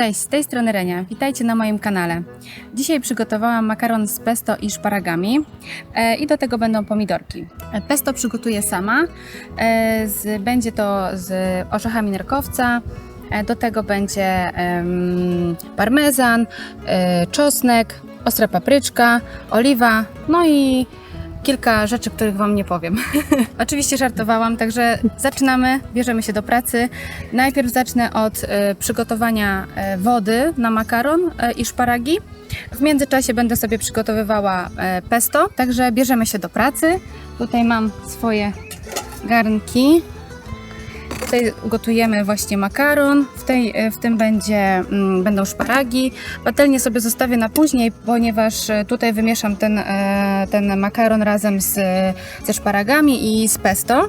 Cześć, z tej strony Renia. Witajcie na moim kanale. Dzisiaj przygotowałam makaron z pesto i szparagami e, i do tego będą pomidorki. E, Pesto przygotuję sama. E, z, będzie to z orzechami nerkowca. E, do tego będzie em, parmezan, e, czosnek, ostra papryczka, oliwa, no i kilka rzeczy, których Wam nie powiem. Oczywiście żartowałam, także zaczynamy, bierzemy się do pracy. Najpierw zacznę od e, przygotowania e, wody na makaron e, i szparagi. W międzyczasie będę sobie przygotowywała pesto, także bierzemy się do pracy. Tutaj mam swoje garnki. Tutaj gotujemy właśnie makaron, w, tej, e, w tym będzie, mm, będą szparagi. Patelnię sobie zostawię na później, ponieważ e, tutaj wymieszam ten, e, ten makaron razem z, ze szparagami i z pesto.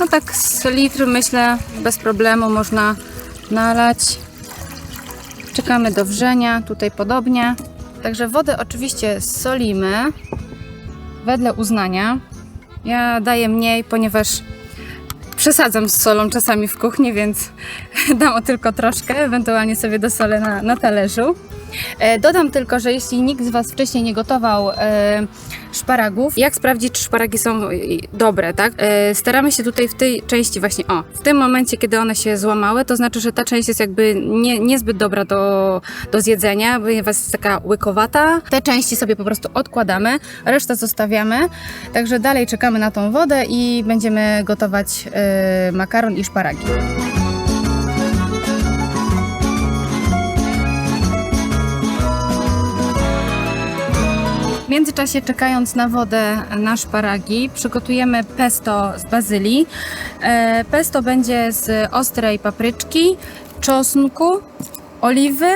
No tak z litr myślę bez problemu można nalać. Czekamy do wrzenia, tutaj podobnie. Także wodę oczywiście solimy wedle uznania. Ja daję mniej, ponieważ przesadzam z solą czasami w kuchni, więc dam o tylko troszkę, ewentualnie sobie dosolę na, na talerzu. E, Dodam tylko, że jeśli nikt z Was wcześniej nie gotował e, szparagów, jak sprawdzić, czy szparagi są e, dobre, tak? Staramy się tutaj w tej części właśnie, o, w tym momencie, kiedy one się złamały, to znaczy, że ta część jest jakby nie, niezbyt dobra do, do zjedzenia, ponieważ jest taka łykowata. Te części sobie po prostu odkładamy, resztę zostawiamy, także dalej czekamy na tą wodę i będziemy gotować makaron i szparagi. Międzyczasie czekając na wodę na szparagi, przygotujemy pesto z bazylii. E, Pesto będzie z ostrej papryczki, czosnku, oliwy,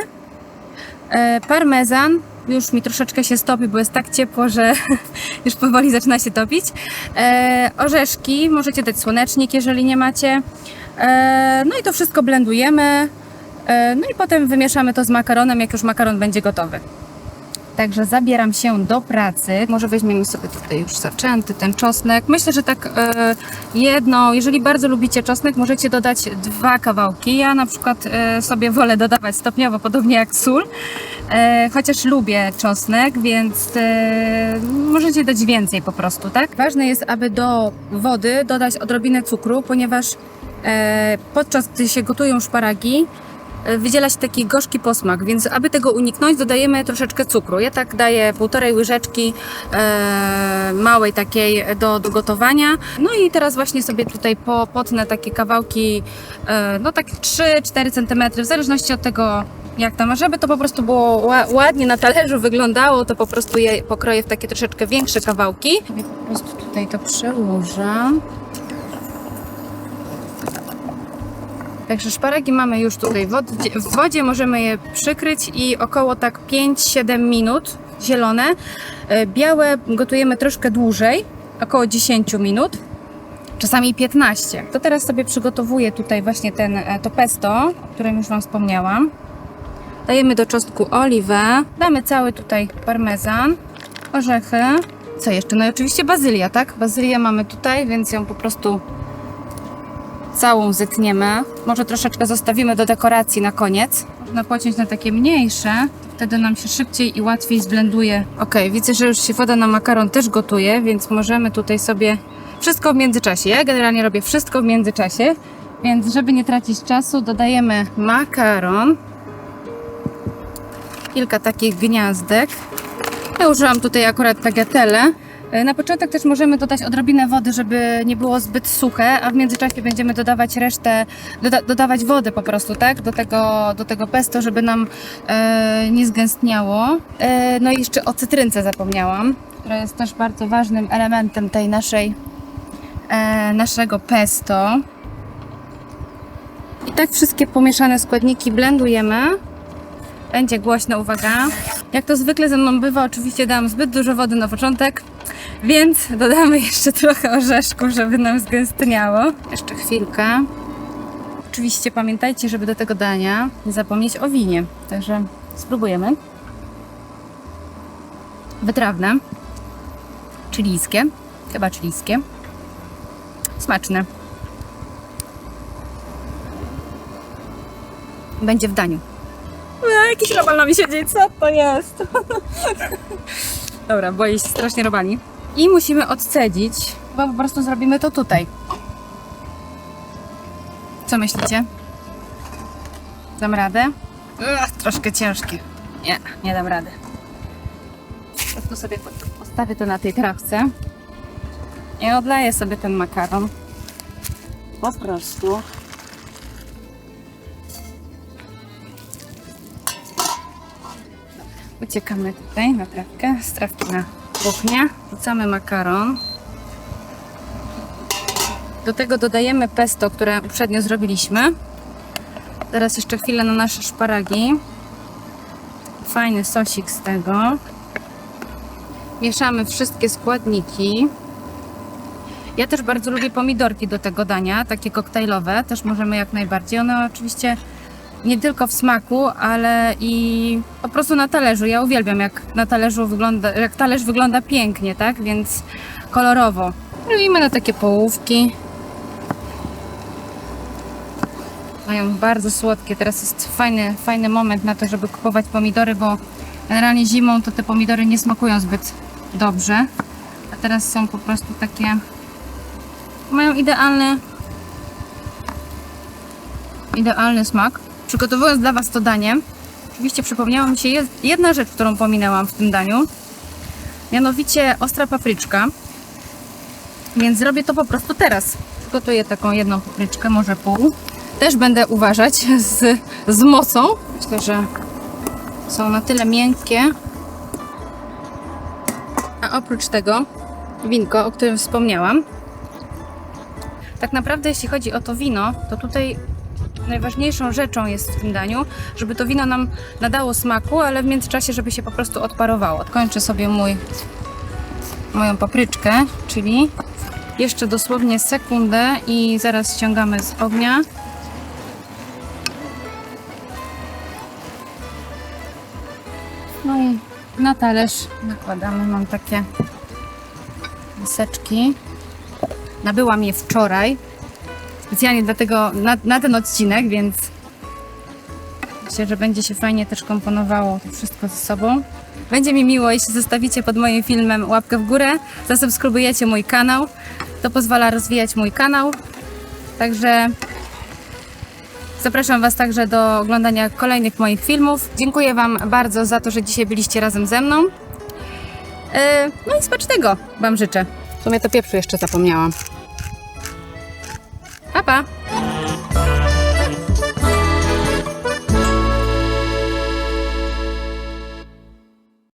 e, parmezan. Już mi troszeczkę się stopi, bo jest tak ciepło, że już powoli zaczyna się topić. E, orzeszki, możecie dać słonecznik, jeżeli nie macie. No i to wszystko blendujemy. No i potem wymieszamy to z makaronem, jak już makaron będzie gotowy. Także zabieram się do pracy. Może weźmiemy sobie tutaj już zaczęty ten czosnek. Myślę, że tak e, jedno, jeżeli bardzo lubicie czosnek, możecie dodać dwa kawałki. Ja na przykład e, sobie wolę dodawać stopniowo, podobnie jak sól. E, chociaż lubię czosnek, więc możecie dać więcej po prostu, tak? Ważne jest, aby do wody dodać odrobinę cukru, ponieważ podczas gdy się gotują szparagi, wydziela się taki gorzki posmak, więc aby tego uniknąć, dodajemy troszeczkę cukru. Ja tak daję półtorej łyżeczki e, małej takiej do, do gotowania. No i teraz właśnie sobie tutaj po, potnę takie kawałki, e, no tak 3-4 cm, w zależności od tego, jak tam, żeby to po prostu było ła- ładnie na talerzu wyglądało, to po prostu je pokroję w takie troszeczkę większe kawałki. Po prostu tutaj to przełożę. Także szparagi mamy już tutaj w wodzie, w wodzie możemy je przykryć i około tak 5-7 minut zielone. E, Białe gotujemy troszkę dłużej, około 10 minut, czasami 15. To teraz sobie przygotowuję tutaj właśnie ten, e, to pesto, o którym już Wam wspomniałam. Dajemy do czosnku oliwę, damy cały tutaj parmezan, orzechy. Co jeszcze? No i oczywiście bazylia, tak? Bazylię mamy tutaj, więc ją po prostu całą zetniemy. Może troszeczkę zostawimy do dekoracji na koniec. Można pociąć na takie mniejsze, wtedy nam się szybciej i łatwiej zblenduje. Ok, widzę, że już się woda na makaron też gotuje, więc możemy tutaj sobie wszystko w międzyczasie. Ja generalnie robię wszystko w międzyczasie, więc żeby nie tracić czasu, dodajemy makaron. Kilka takich gniazdek. Ja użyłam tutaj akurat tagliatelle. E, Na początek też możemy dodać odrobinę wody, żeby nie było zbyt suche, a w międzyczasie będziemy dodawać resztę, doda dodawać wodę po prostu, tak? Do tego, do tego pesto, żeby nam e, nie zgęstniało. E, no i jeszcze o cytrynce zapomniałam, która jest też bardzo ważnym elementem tej naszej, e, naszego pesto. I tak wszystkie pomieszane składniki blendujemy. Będzie głośno, uwaga. Jak to zwykle ze mną bywa, oczywiście dałam zbyt dużo wody na początek, więc dodamy jeszcze trochę orzeszków, żeby nam zgęstniało. Jeszcze chwilkę. Oczywiście pamiętajcie, żeby do tego dania nie zapomnieć o winie. Także spróbujemy. Wytrawne. Chilijskie. Chyba chilijskie. Smaczne. będzie w daniu. E, jakiś robal na mi siedzi, co to jest? Dobra, boję się strasznie robali. I musimy odcedzić, bo po prostu zrobimy to tutaj. Co myślicie? Dam radę? Troszkę ciężkie. Nie, nie dam rady. Po prostu sobie po- postawię to na tej trawce i odleję sobie ten makaron. Po prostu. Uciekamy tutaj na trawkę, z trawki na kuchnię. Wrzucamy makaron. Do tego dodajemy pesto, które uprzednio zrobiliśmy. Teraz jeszcze chwilę na nasze szparagi. Fajny sosik z tego. Mieszamy wszystkie składniki. Ja też bardzo lubię pomidorki do tego dania, takie koktajlowe, też możemy jak najbardziej. One oczywiście nie tylko w smaku, ale i po prostu na talerzu. Ja uwielbiam jak na talerzu wygląda, jak talerz wygląda pięknie, tak? Więc kolorowo. Robimy na takie połówki. Mają bardzo słodkie. Teraz jest fajny, fajny moment na to, żeby kupować pomidory, bo generalnie zimą to te pomidory nie smakują zbyt dobrze. A teraz są po prostu takie. Mają idealny. Idealny smak. Przygotowując dla Was to danie, oczywiście przypomniała mi się jed- jedna rzecz, którą pominęłam w tym daniu. Mianowicie ostra papryczka. Więc zrobię to po prostu teraz. Przygotuję taką jedną papryczkę, może pół. Też będę uważać z, z mocą. Myślę, że są na tyle miękkie. A oprócz tego winko, o którym wspomniałam. Tak naprawdę, jeśli chodzi o to wino, to tutaj najważniejszą rzeczą jest w tym daniu, żeby to wino nam nadało smaku, ale w międzyczasie, żeby się po prostu odparowało. Odkończę sobie mój, moją papryczkę, czyli jeszcze dosłownie sekundę i zaraz ściągamy z ognia. No i na talerz nakładamy. Mam takie miseczki. Nabyłam je wczoraj. Specjalnie dlatego na, na ten odcinek, więc myślę, że będzie się fajnie też komponowało to wszystko ze sobą. Będzie mi miło, jeśli zostawicie pod moim filmem łapkę w górę, zasubskrybujecie mój kanał. To pozwala rozwijać mój kanał. Także zapraszam Was także do oglądania kolejnych moich filmów. Dziękuję Wam bardzo za to, że dzisiaj byliście razem ze mną. Yy, No i smacznego Wam życzę. W sumie to pieprzu jeszcze zapomniałam. Pa, pa!